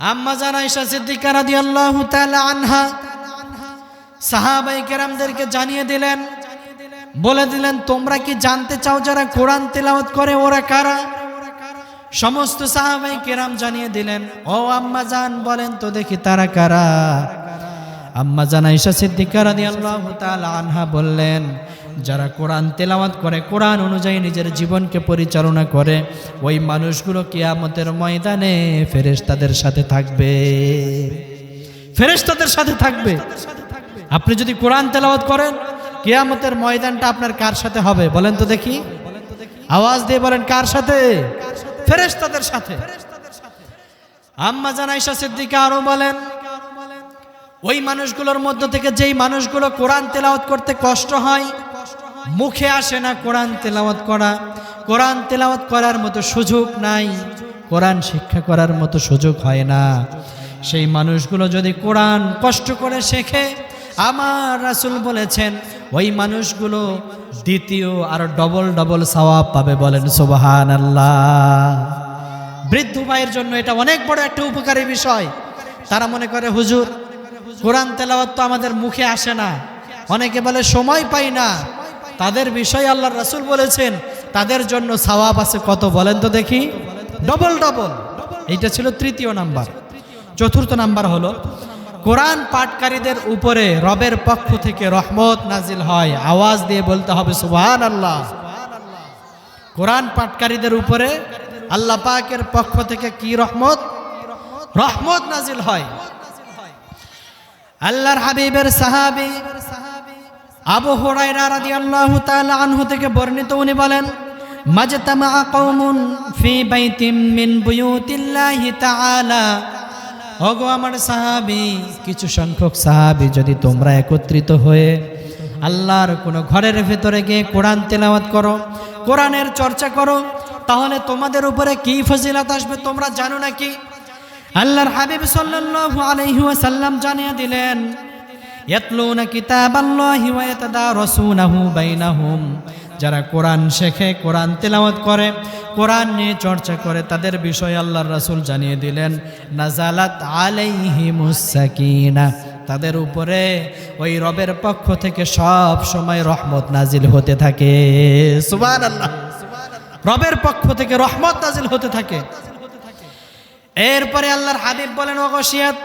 আম্মা জান আয়েশা সিদ্দিকা রাদিয়াল্লাহু তাআলা আনহা সাহাবাই কেরামদেরকে জানিয়ে দিলেন, বলে দিলেন, তোমরা কি জানতে চাও যারা কোরআন তেলাওয়াত করে, ওরা কারা? সমস্ত সাহাবাই কেরাম জানিয়ে দিলেন, ও আম্মা জান, বলেন তো দেখি তারা কারা? আম্মা জান আয়েশা সিদ্দিকা রাদিয়াল্লাহু তাআলা আনহা বললেন যারা কোরআন তেলাওয়াত করে, কোরআন অনুযায়ী নিজের জীবনকে পরিচালনা করে, ওই মানুষগুলো কেয়ামতের ময়দানে ফেরেশতাদের সাথে থাকবে। ফেরেশতাদের সাথে থাকবে। আপনি যদি কোরআন তেলাওয়াত করেন, কেয়ামতের ময়দানটা আপনার কার সাথে হবে? বলেন তো দেখি। আওয়াজ দিয়ে বলেন, কার সাথে? ফেরেস তাদের সাথে। আম্মা জান আয়েশা সিদ্দিকা আরও বলেন, ওই মানুষগুলোর মধ্য থেকে যেই মানুষগুলো কোরআন তেলাওয়াত করতে কষ্ট হয় মুখে আসে না কোরআন তেলাওয়াত করা। কোরআন তেলাওয়াত করার মতো সুযোগ নাই। কোরআন শিক্ষা করার মতো সুযোগ হয় না। সেই মানুষগুলো যদি কোরআন কষ্ট করে শেখে, আমার রাসুল বলেছেন, ওই মানুষগুলো দ্বিতীয় আর ডবল ডবল সওয়াব পাবে বলেন সুবহান আল্লাহ বৃদ্ধ ভাইয়ের জন্য এটা অনেক বড় একটা উপকারী বিষয়। তারা মনে করে, হুজুর, কোরআন তেলাওয়াত তো আমাদের মুখে আসে না। অনেকে বলে, সময় পাই না। তাদের বিষয় আল্লাহ রাসূল বলেছেন, তাদের জন্য সওয়াব আছে কত বলেন তো দেখি। ডবল ডবল এইটা ছিল তৃতীয় নাম্বার। চতুর্থ নাম্বার হলো, কোরআন পাঠকারীদের উপরে রবের পক্ষ থেকে রহমত নাজিল হয়, আওয়াজ দিয়ে বলতে হবে সুবহান আল্লাহ কোরআন পাঠকারীদের উপরে আল্লাহ পাকের পক্ষ থেকে কি রহমত? রহমত নাজিল হয়। আল্লাহর হাবিবের সাহাবি আবু হুরায়রা রাদিয়াল্লাহু তাআলা আনহু থেকে বর্ণিত, উনি বলেন, মাজতামা কওমুন ফি বাইতিম মিন বুয়ুতিল্লাহি তাআলা। ওগো আমার সাহাবি, কিছু সংখ্যক সাহাবি যদি তোমরা একত্রিত হয়ে আল্লাহর কোনো ঘরের ভেতরে গিয়ে কোরআন তেলাওয়াত করো, কোরআনের চর্চা করো, তাহলে তোমাদের উপরে কি ফজিলাত আসবে তোমরা জানো নাকি? আল্লাহর হাবিব সাল্লাল্লাহু আলাইহি ওয়াসাল্লাম জানিয়ে দিলেন ইয়াতলুনা কিতাবাল্লাহি ওয়া ইয়াতাদারাসুনাহু বাইনাহুম। যারা কোরআন শেখে, কোরআন তেলাওয়াত করে, কোরআন নিয়ে চর্চা করে, তাদের বিষয়ে আল্লাহর রাসূল জানিয়ে দিলেন, নাজালাত আলাইহিমুস সাকিনা। তাদের উপরে ওই রবের পক্ষ থেকে সব সময় রহমত নাজিল হতে থাকে। সুবহানাল্লাহ। রবের পক্ষ থেকে রহমত নাজিল হতে থাকে। এরপরে আল্লাহর হাবিব বলেন ওগশিয়াত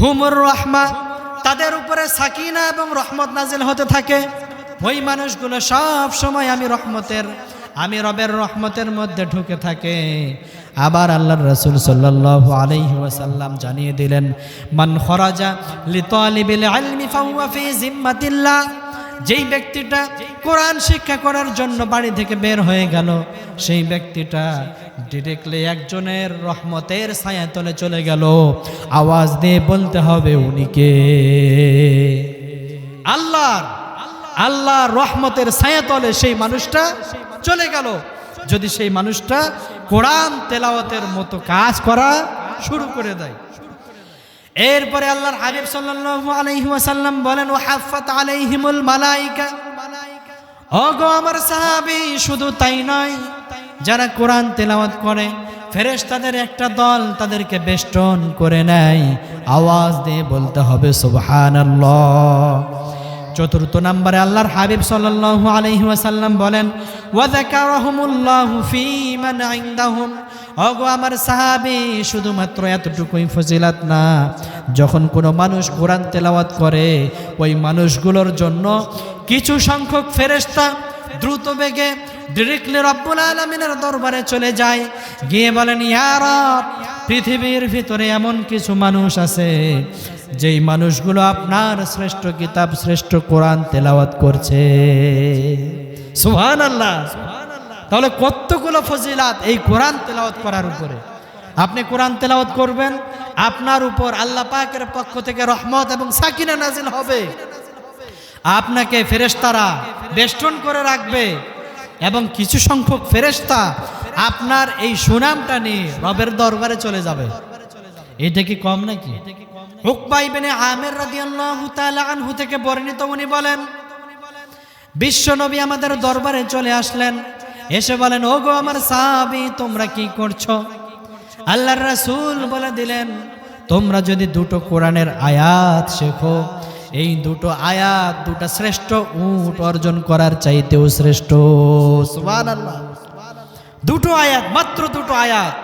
হুমুর রহমা। তাদের উপরে সাকিনা এবং রহমত নাজিল হতে থাকে। ওই মানুষগুলো সব সময় আমি রহমতের, আমি রবের রহমতের মধ্যে ঢুকে থাকে। আবার আল্লাহর রসুল সাল্লাল্লাহু আলাইহি ওয়াসাল্লাম জানিয়ে দিলেন, মান খরাজা জিম্মাতিল্লাহ। যেই ব্যক্তিটা কোরআন শিক্ষা করার জন্য বাড়ি থেকে বের হয়ে গেল, সেই ব্যক্তিটা ডিরেক্টলি একজনের রহমতের ছায়াতলে চলে গেল। আওয়াজ দিয়ে বলতে হবে উনিকে আল্লাহর আল্লাহর রহমতের ছায়াতলে সেই মানুষটা চলে গেল। যদি সেই মানুষটা কোরআন তেলাওয়াতের মতো কাজ করা শুরু করে দেয়। এরপরে আল্লাহর হাবিব সাল্লাল্লাহু আলাইহি ওয়াসাল্লাম বলেন ও হাফাত আলাইহিমুল মালাইকা। ওগো আমার সাহাবী, শুধু তাই নয় যারা কোরআন তেলাওয়াত করে ফেরেশ তাদের একটা দল তাদেরকে বেষ্টন করে নেয়। আওয়াজ দিয়ে বলতে হবে, সুবহানাল্লাহ। চতুর্থ নম্বরে আল্লাহর হাবিব সাল্লাল্লাহু আলাইহি ওয়াসাল্লাম বলেন, ওয়া যাকারাহুমুল্লাহু ফী ইনদাহুম। ওগো আমার সাহাবী, শুধুমাত্র এতটুকুই ফজিলাত না, যখন কোনো মানুষ কোরআন তেলাওয়াত করে, ওই মানুষগুলোর জন্য কিছু সংখ্যক ফেরেশতা দ্রুত বেগে ডিরেক্টলি রব্বুল আলমিনের দরবারে চলে যায়। গিয়ে বলেন, ইয়া রব, পৃথিবীর ভিতরে এমন কিছু মানুষ আছে, যেই মানুষগুলো আপনার শ্রেষ্ঠ কিতাব, শ্রেষ্ঠ কোরআন তেলাওয়াত করছে। সুহান আল্লাহ তাহলে কতগুলো ফজিলাত এই কোরআন তেলাওয়াত করার উপরে? আপনি কোরআন তেলাওয়াত করবেন, আপনার উপর আল্লাহ পাকের পক্ষ থেকে রহমত এবং সাকিনা নাজিল হবে। আপনাকে ফেরেশতারা বেষ্টন করে রাখবে এবং কিছু সংখ্যক ফেরেশতা আপনার এই সুনামটা নিয়ে রবের দরবারে চলে যাবে। এটা কি কম নাকি? হুকবাই বেনে আমের রাদিয়াল্লাহু তাআলা আনহু থেকে বর্ণিত উনি বলেন, বিশ্ব নবী আমাদের দরবারে চলে আসলেন, এসে বলেন, ওগো আমার সাহাবী, তোমরা কি করছ? আল্লাহর রাসূল বলে দিলেন, তোমরা যদি দুটো কোরআনের আয়াত শেখো এই দুটো আয়াত, দুটো শ্রেষ্ঠ উট অর্জন করার চাইতেও শ্রেষ্ঠ। দুটো আয়াত, মাত্র দুটো আয়াত।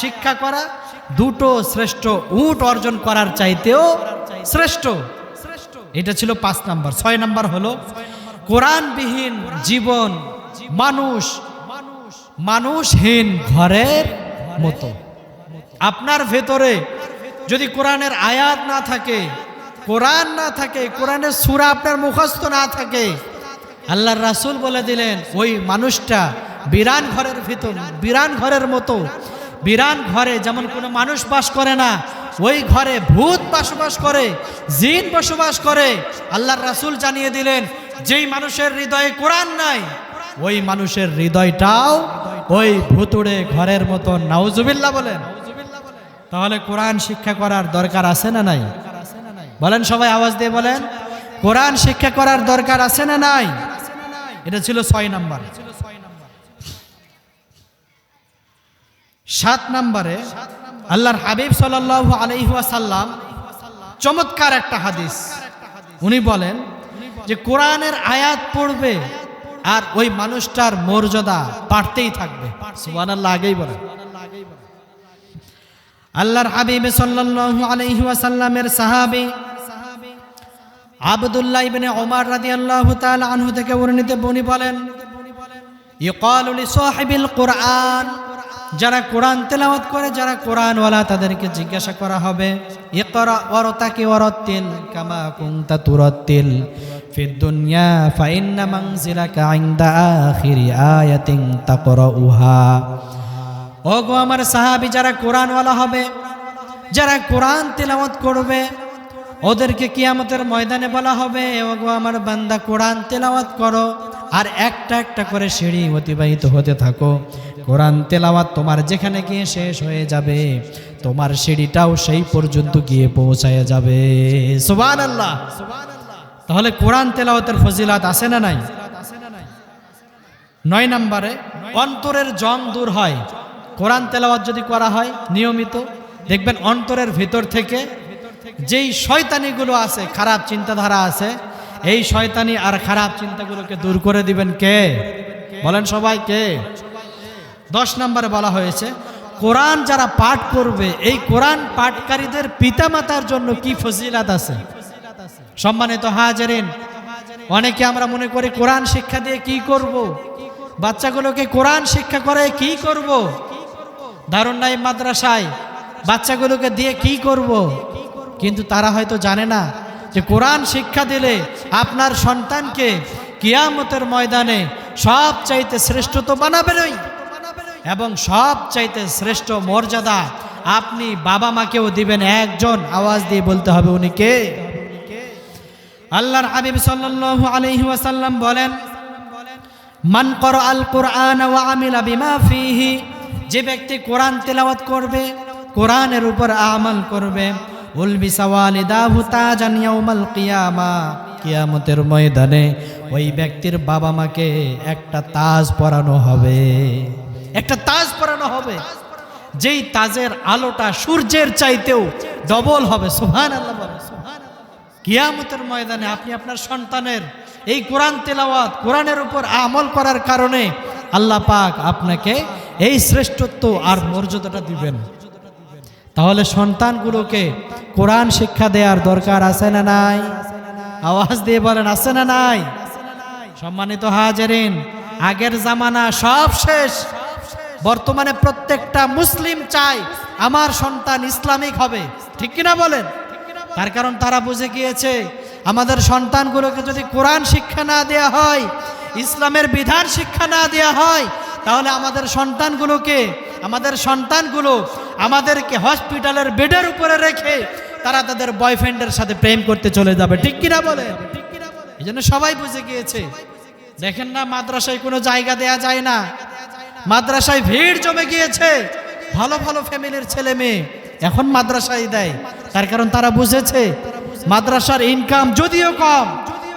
শিক্ষা করা, দুটো শ্রেষ্ঠ উট অর্জন করার চাইতেও শ্রেষ্ঠ। এটা ছিল পাঁচ নাম্বার। ছয় নাম্বার হলো, কোরআনবিহীন জীবন মানুষ, মানুষহীন ঘরের মতো। আপনার ভেতরে যদি কোরআনের আয়াত না থাকে কোরআন না থাকে, কোরআনের সুরা আপনার মুখস্থ না থাকে। আল্লাহর রাসূল বলে দিলেন, ওই মানুষটা বিরান ঘরের ভিতর, বিরান ঘরের মতো। বিরান ঘরে যেমন কোনো মানুষ বাস করে না, ওই ঘরে ভূত বসবাস করে, জিন বসবাস করে। আল্লাহর রাসুল জানিয়ে দিলেন, যেই মানুষের হৃদয়ে কোরআন নাই, ওই মানুষের হৃদয়টাও ওই ভুতুড়ে ঘরের মতো। নাউজুবিল্লাহ বলেন। তাহলে কোরআন শিক্ষা করার দরকার আছে না নাই? বলেন সবাই আওয়াজ দিয়ে বলেন। কোরআন শিক্ষা করার দরকার আছে না নাই? এটা ছিল ছয় নাম্বার। সাত নম্বরে আল্লাহর হাবিব সাল্লাল্লাহু আলাইহি ওয়াসাল্লাম চমৎকার একটা হাদিস। উনি বলেন যে কোরআনের আয়াত পড়বে আর ওই মানুষটার মর্যাদা বাড়তেই থাকবে। আগেই বলেন। আল্লাহর হাবিব সাল্লাল্লাহু আলাইহি ওয়াসাল্লামের সাহাবী আব্দুল্লাহ ইবনে ওমর রাদিয়াল্লাহু তাআলা আনহু থেকে বর্ণিত বনি বলেন ইকালু লি সাহিবিল কোরআন, যারা কোরআন তেলাওয়াত করে, যারা কোরআনওয়ালা তাদেরকে জিজ্ঞাসা করা হবে, ইকরা ওয়ারতাকি ওয়ারাত্তিল কামা কুনতা তুরাত্তিল ফিদ দুনিয়া ফাইন্না মানজিলাকা ইনদা আখিরি আয়াতিন ওগো আমার সাহাবী যারা কোরআনওয়ালা হবে, যারা কোরআন তেলাওয়াত করবে, ওদেরকে কিয়ামতের ময়দানে বলা হবে, ওগো আমার বান্দা কোরআন তেলাওয়াত করো, আর একটা একটা করে সিঁড়ি অতিবাহিত হতে থাকো। কোরআন তেলাওয়াত তোমার যেখানে গিয়ে শেষ হয়ে যাবে, তোমার সিঁড়িটাও সেই পর্যন্ত গিয়ে পৌঁছায় যাবে। সুবান আল্লাহ তাহলে কোরআন তেলাওয়াতের ফজিলাত আছে না নাই? নয় নম্বরে, অন্তরের জং দূর হয়। কোরআন তেলাওয়াত যদি করা হয়, নিয়মিত, দেখবেন অন্তরের ভিতর থেকে যেই শয়তানিগুলো আছে, খারাপ চিন্তাধারা আছে, এই শয়তানি আর খারাপ চিন্তাগুলোকে দূর করে দিবেন কে বলেন সবাই কে দশ নম্বরে বলা হয়েছে, কোরআন যারা পাঠ করবে, এই কোরআন পাঠকারীদের পিতামাতার জন্য কি ফজিলাত আছে সম্মানিত হাজারিন, অনেকে আমরা মনে করি কোরআন শিক্ষা দিয়ে কি করব। বাচ্চাগুলোকে কোরআন শিক্ষা করে কি করব। দারুণ নাই মাদ্রাসায়। বাচ্চাগুলোকে দিয়ে কি করব। কিন্তু তারা হয়তো জানে না যে কোরআন শিক্ষা দিলে আপনার সন্তানকে কিয়ামতের ময়দানে সব চাইতে শ্রেষ্ঠ তো বানাবেনই এবং সব চাইতে শ্রেষ্ঠ মর্যাদা আপনি বাবা মাকেও দিবেন, একজন আওয়াজ দিয়ে বলতে হবে উনি কে? আল্লাহর হাবিব সাল্লাল্লাহু আলাইহি ওয়াসাল্লাম বলেন, মান কর আল কোরআন ওয়া আমিলা বিমা ফিহি যে ব্যক্তি কোরআন তেলাওয়াত করবে, কোরআনের উপর আমল করবে কিয়ামতের ময়দানে ওই ব্যক্তির বাবা মাকে একটা তাজ পরানো হবে। একটা তাজ পরানো হবে। যেই তাজের আলোটা সূর্যের চাইতেও ডবল হবে সুবহান আল্লাহ কিয়ামতের ময়দানে আপনি আপনার সন্তানের এই কোরআন তেলাওয়াত, কোরআনের উপর আমল করার কারণে আল্লাহ পাক আপনাকে এই শ্রেষ্ঠত্ব আর মর্যাদাটা দিবেন। তাহলে সন্তানগুলোকে কোরআন শিক্ষা দেওয়ার দরকার আছে না নাই? আওয়াজ দিয়ে বলেন, আছে না নাই? সম্মানিত হাজারিন, আগের জামানা সব শেষ। বর্তমানে প্রত্যেকটা মুসলিম চাই আমার সন্তান ইসলামিক হবে। ঠিক কিনা বলেন? তার কারণ তারা বুঝে গিয়েছে, আমাদের সন্তানগুলোকে যদি কোরআন শিক্ষা না দেয়া হয়, ইসলামের বিধান শিক্ষা না দেয়া হয় তাহলে আমাদের সন্তানগুলোকে আমাদের সন্তানগুলো আমাদেরকে হসপিটালের বেডের উপরে রেখে তারা তাদের বয়ফ্রেন্ডের সাথে প্রেম করতে চলে যাবে। ঠিক কিনা বলে? এই জন্য সবাই বুঝে গিয়েছে। দেখেন না, মাদ্রাসায় কোনো জায়গা দেয়া যায় না। মাদ্রাসায় ভিড় জমে গিয়েছে। ভালো ভালো ফ্যামিলির ছেলে মেয়ে এখন মাদ্রাসায় দেয়। তার কারণ তারা বুঝেছে, মাদ্রাসার ইনকাম যদিও কম,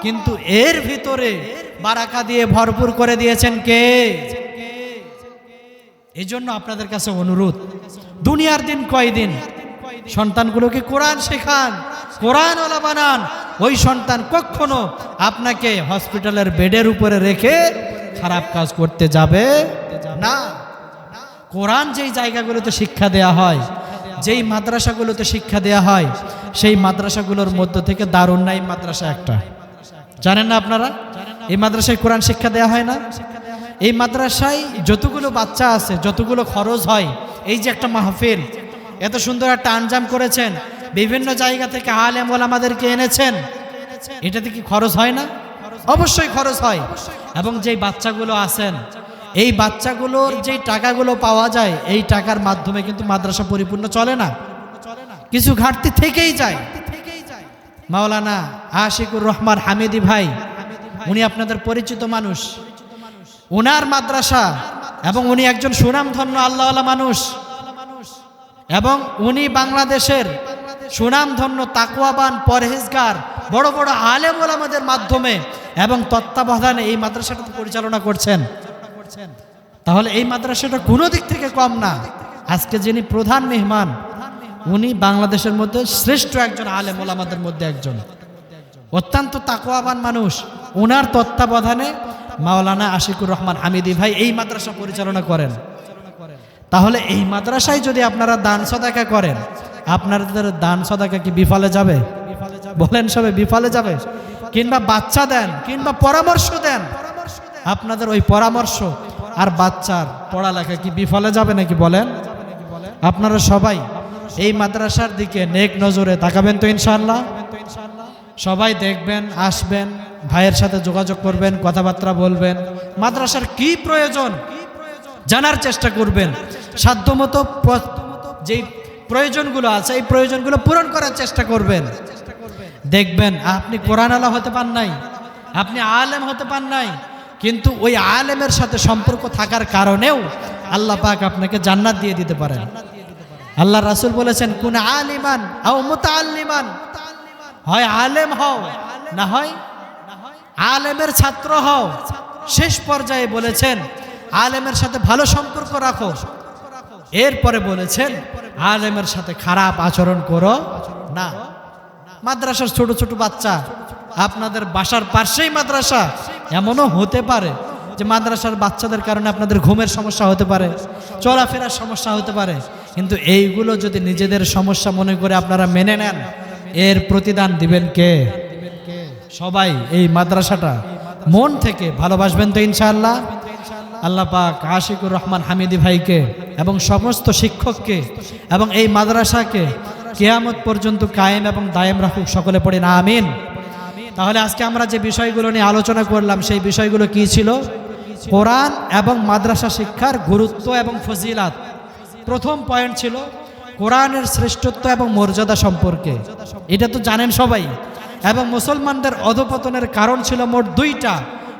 কিন্তু এর ভিতরে বারাকা দিয়ে ভরপুর করে দিয়েছেন কে? এই জন্য আপনাদের কাছে অনুরোধ, দুনিয়ার দিন কয়দিন? সন্তানগুলোকে কোরআন শেখান কোরআন ওলা বানান। ওই সন্তান কখনো আপনাকে হসপিটালের বেডের উপরে রেখে খারাপ কাজ করতে যাবে না। কোরআন যেই জায়গাগুলোতে শিক্ষা দেয়া হয়, যেই মাদ্রাসাগুলোতে শিক্ষা দেয়া হয়, সেই মাদ্রাসাগুলোর মধ্য থেকে দারুণ নাই মাদ্রাসা একটা। জানেন না আপনারা? এই মাদ্রাসায় কোরআন শিক্ষা দেয়া হয় না? এই মাদ্রাসায় যতগুলো বাচ্চা আছে, যতগুলো খরচ হয়, এই যে একটা মাহফিল, এত সুন্দর একটা আঞ্জাম করেছেন, বিভিন্ন জায়গা থেকে আলেম আমাদেরকে এনেছেন, এটাতে কি খরচ হয় না? অবশ্যই খরচ হয়। এবং যেই বাচ্চাগুলো আছেন, এই বাচ্চাগুলোর যেই টাকাগুলো পাওয়া যায়, এই টাকার মাধ্যমে কিন্তু মাদ্রাসা পরিপূর্ণ চলে না। কিছু ঘাটতি থেকেই যায়। মাওলানা আশিকুর রহমান হামিদি ভাই, উনি আপনাদের পরিচিত মানুষ। উনার মাদ্রাসা এবং উনি একজন সুনামধন্য আল্লাহওয়ালা মানুষ। এবং উনি বাংলাদেশের সুনামধন্য তাকুয়াবান পরহেজগার, বড় বড় আলেম ওলামাদের মাধ্যমে এবং তত্ত্বাবধানে এই মাদ্রাসাটা পরিচালনা করছেন। তাহলে এই মাদ্রাসাটা কোনো দিক থেকে কম না। আজকে যিনি প্রধান মেহমান, উনি বাংলাদেশের মধ্যে শ্রেষ্ঠ একজন আলেম ওলামাদের মধ্যে একজন। অত্যন্ত তাকোয়াবান মানুষ। ওনার তত্ত্বাবধানে মাওলানা আশিকুর রহমান হামিদি ভাই এই মাদ্রাসা পরিচালনা করেন। তাহলে এই মাদ্রাসায় যদি আপনারা দান সদাকা করেন, আপনাদের দান সদাকা কি বিফলে যাবে? বলেন সবে বিফলে যাবে? কিংবা বাচ্চা দেন, কিংবা পরামর্শ দেন, আপনাদের ওই পরামর্শ আর বাচ্চার পড়ালেখা কি বিফলে যাবে নাকি বলেন? আপনারা সবাই এই মাদ্রাসার দিকে নেক নজরে তাকাবেন তো ইনশাআল্লাহ? সবাই দেখবেন, আসবেন, ভাইয়ের সাথে যোগাযোগ করবেন, কথাবার্তা বলবেন। মাদ্রাসার কি প্রয়োজন? জানার চেষ্টা করবেন। সাধ্যমতো যেই প্রয়োজনগুলো আছে, এই প্রয়োজনগুলো পূরণ করার চেষ্টা করবেন। দেখবেন, আপনি কোরআন আলা হতে পান নাই, আপনি আলেম হতে পান নাই, কিন্তু ওই আলেমের সাথে সম্পর্ক থাকার কারণেও আল্লাহ পাক আপনাকে জান্নাত দিয়ে দিতে পারেন। আল্লাহ রাসূল বলেছেন, কোন আলিমান আও মুতাআল্লিমান। হয় আলেম হও, না হয় আলেমের ছাত্র হও। শেষ পর্যায়ে বলেছেন, আলেমের সাথে ভালো সম্পর্ক রাখো। এরপরে বলেছেন, আলেমের সাথে খারাপ আচরণ করো না। মাদ্রাসার ছোট ছোট বাচ্চা, আপনাদের বাসার পাশেই মাদ্রাসা। এমনও হতে পারে যে মাদ্রাসার বাচ্চাদের কারণে আপনাদের ঘুমের সমস্যা হতে পারে, চলাফেরার সমস্যা হতে পারে। কিন্তু এইগুলো যদি নিজেদের সমস্যা মনে করে আপনারা মেনে নেন এর প্রতিদান দিবেন কে? সবাই এই মাদ্রাসাটা মন থেকে ভালোবাসবেন তো ইনশাআল্লাহ? আল্লাহ পাক আশিকুর রহমান হামিদি ভাইকে এবং সমস্ত শিক্ষককে এবং এই মাদ্রাসাকে কেয়ামত পর্যন্ত কায়েম এবং দায়েম রাখুক, সকলে পড়ে না আমিন। তাহলে আজকে আমরা যে বিষয়গুলো নিয়ে আলোচনা করলাম, সেই বিষয়গুলো কি ছিল? কোরআন এবং মাদ্রাসা শিক্ষার গুরুত্ব এবং ফজিলাত। প্রথম পয়েন্ট ছিল কোরআনের শ্রেষ্ঠত্ব এবং মর্যাদা সম্পর্কে। এটা তো জানেন সবাই। এবং মুসলমানদের অধপতনের কারণ ছিল মোট দুইটা,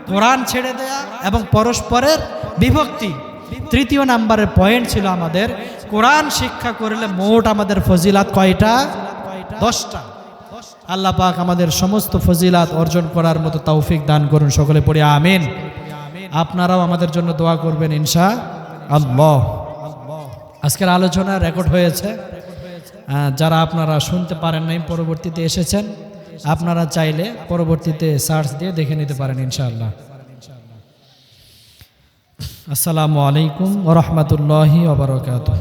কোরআন ছেড়ে দেয়া এবং পরস্পরের বিভক্তি। তৃতীয় নাম্বারের পয়েন্ট ছিল আমাদের, কোরআন শিক্ষা করলে মোট আমাদের ফজিলাত কয়টা? দশটা। আল্লাহ পাক আমাদের সমস্ত ফজিলাত অর্জন করার মতো তৌফিক দান করুন সকলে পড়ে, আমিন। আপনারাও আমাদের জন্য দোয়া করবেন, ইনশা আল্লাহ। আজকের আলোচনা রেকর্ড হয়েছে। যারা আপনারা শুনতে পারেন নাই, পরবর্তীতে এসেছেন, আপনারা চাইলে পরবর্তীতে সার্চ দিয়ে দেখে নিতে পারেন, ইনশাআল্লাহ। আসসালামু আলাইকুম ওরহমতুল্লাহি ওবরাকাতুহ